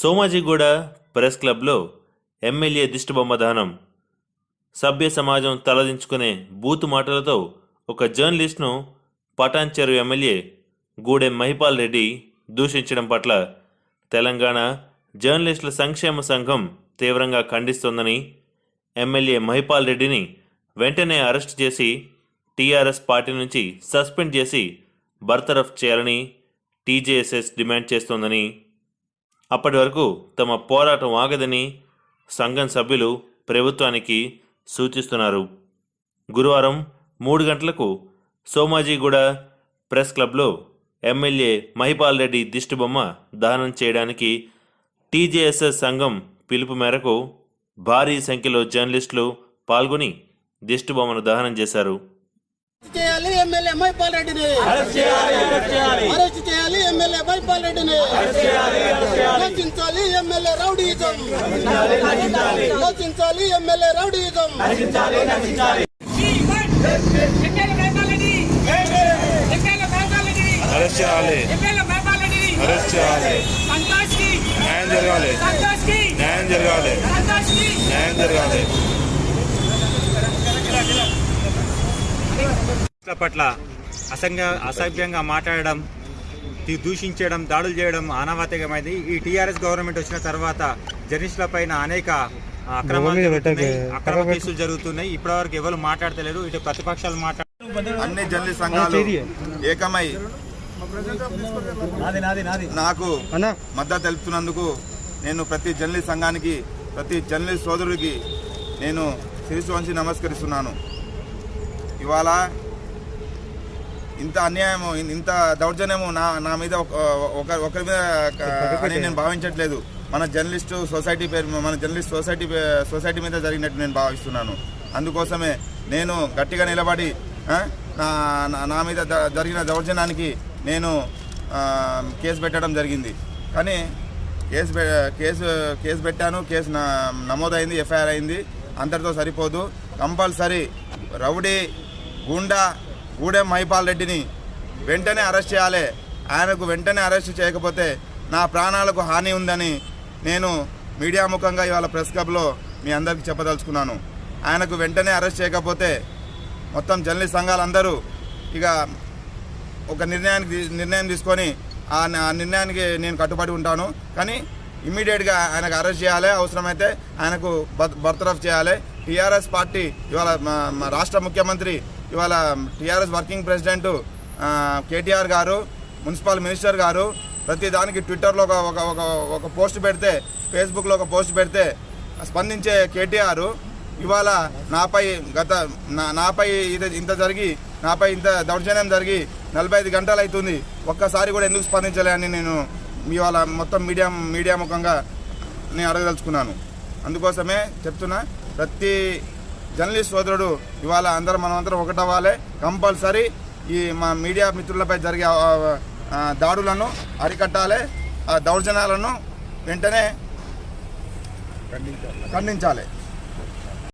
Somajiguda press క్లబ్లో MLA దిష్టిబొమ్మ దహనం సభ్య సమాజం తలదించుకునే బూతు మాటలతో ఒక జర్నలిస్ట్ను పటాన్చెరు ఎమ్మెల్యే గూడెం మహిపాల్ రెడ్డి దూషించడం పట్ల తెలంగాణ జర్నలిస్టుల సంక్షేమ సంఘం తీవ్రంగా ఖండిస్తోందని ఎమ్మెల్యే మహిపాల్ రెడ్డిని వెంటనే అరెస్ట్ చేసి టీఆర్ఎస్ పార్టీ నుంచి సస్పెండ్ చేసి బర్తరఫ్ చేయాలని టీజేఎస్ఎస్ డిమాండ్ చేస్తోందని అప్పటి వరకు తమ పోరాటం ఆగదని సంఘం సభ్యులు ప్రభుత్వానికి సూచిస్తున్నారు. గురువారం మూడు గంటలకు సోమాజిగూడ ప్రెస్ క్లబ్లో ఎమ్మెల్యే మహిపాల్ రెడ్డి దిష్టిబొమ్మ దహనం చేయడానికి టీజేఎస్ఎస్ సంఘం పిలుపు మేరకు భారీ సంఖ్యలో జర్నలిస్టులు పాల్గొని దిష్టిబొమ్మను దహనం చేశారు. చేయాలి ఎమ్మెల్యే మైపాల్ రెడ్డిని. అరెస్ట్ చేయాలి ఎమ్మెల్యే మైపాల్ రెడ్డిని. MLA MLA rowdyism. MLA MLA rowdyism. Arrest చేయాలి ఎమ్మెల్యే అరెస్ట్ చేయాలి న్యాయం జరగాలి న్యాయం జరగాలి న్యాయం జరగాలి పట్ల అసంగ అసభ్యంగా మాట్లాడడం దూషించడం దాడులు చేయడం ఆనవాతికమైంది ఈ టీఆర్ఎస్ గవర్నమెంట్ వచ్చిన తర్వాత జర్నలిస్టుల పైన అనేక అక్రమాలు జరుగుతున్నాయి అక్రమ కేసులు జరుగుతున్నాయి. ఇప్పటివరకు ఎవరు మాట్లాడతలేరు. ఇటు ప్రతిపక్షాలు మాట్లాడ అన్ని జర్నలిస్ట్ సంఘాలు ఏకమై నాకు మద్దతు తెలుపుతున్నందుకు నేను ప్రతి జర్నలిస్ట్ సంఘానికి ప్రతి జర్నలిస్ట్ సోదరుడికి నేను శిరస్సు వంచి నమస్కరిస్తున్నాను. ఇవాళ ఇంత అన్యాయము ఇంత దౌర్జన్యము నా నా మీద ఒక- ఒక ఒకరి మీద అని నేను భావించట్లేదు. మన జర్నలిస్టు సొసైటీ పేరు మన జర్నలిస్ట్ సొసైటీ సొసైటీ మీద జరిగినట్టు నేను భావిస్తున్నాను. అందుకోసమే నేను గట్టిగా నిలబడి నా నా- నా మీద జరిగిన దౌర్జన్యానికి నేను కేసు పెట్టడం జరిగింది. కానీ కేసు కేసు కేసు పెట్టాను. కేసు నమోదైంది ఎఫ్ఐఆర్ అయింది. అంతటితో సరిపోదు. కంపల్సరీ రౌడీ గూండా గూడెం మహిపాల్ రెడ్డిని వెంటనే అరెస్ట్ చేయాలి. ఆయనకు వెంటనే అరెస్ట్ చేయకపోతే నా ప్రాణాలకు హాని ఉందని నేను మీడియా ముఖంగా ఇవాళ ప్రెస్ క్లబ్లో మీ అందరికీ చెప్పదలుచుకున్నాను. ఆయనకు వెంటనే అరెస్ట్ చేయకపోతే మొత్తం జర్నలిస్ట్ సంఘాలందరూ ఇక ఒక నిర్ణయానికి నిర్ణయం తీసుకొని ఆ నిర్ణయానికి నేను కట్టుబడి ఉంటాను. కానీ ఇమ్మీడియట్గా ఆయనకు అరెస్ట్ చేయాలి. అవసరమైతే ఆయనకు బర్- బర్తరఫ్ చేయాలి. టీఆర్ఎస్ పార్టీ ఇవాళ రాష్ట్ర ముఖ్యమంత్రి ఇవాళ టీఆర్ఎస్ వర్కింగ్ ప్రెసిడెంట్ కేటీఆర్ గారు మున్సిపల్ మినిస్టర్ గారు ప్రతి దానికి ట్విట్టర్లో ఒక ఒక ఒక పోస్ట్ పెడితే ఫేస్బుక్లో ఒక పోస్ట్ పెడితే స్పందించే కేటీఆర్ ఇవాళ నాపై గత నా- నాపై ఇది ఇంత జరిగి నాపై ఇంత దౌర్జన్యం జరిగి నలభై ఐదు గంటలు అవుతుంది ఒక్కసారి కూడా ఎందుకు స్పందించలే అని నేను ఇవాళ మొత్తం మీడియా మీడియా ముఖంగా నేను అడగదలుచుకున్నాను. అందుకోసమే చెప్తున్నా ప్రతి జర్నలిస్ట్ సోదరుడు ఇవాళ అందరం మనమందరం ఒకటవ్వాలి. కంపల్సరీ ఈ మా మీడియా మిత్రులపై జరిగే దాడులను అరికట్టాలి. ఆ దౌర్జన్యాలను వెంటనే ఖండించాలి.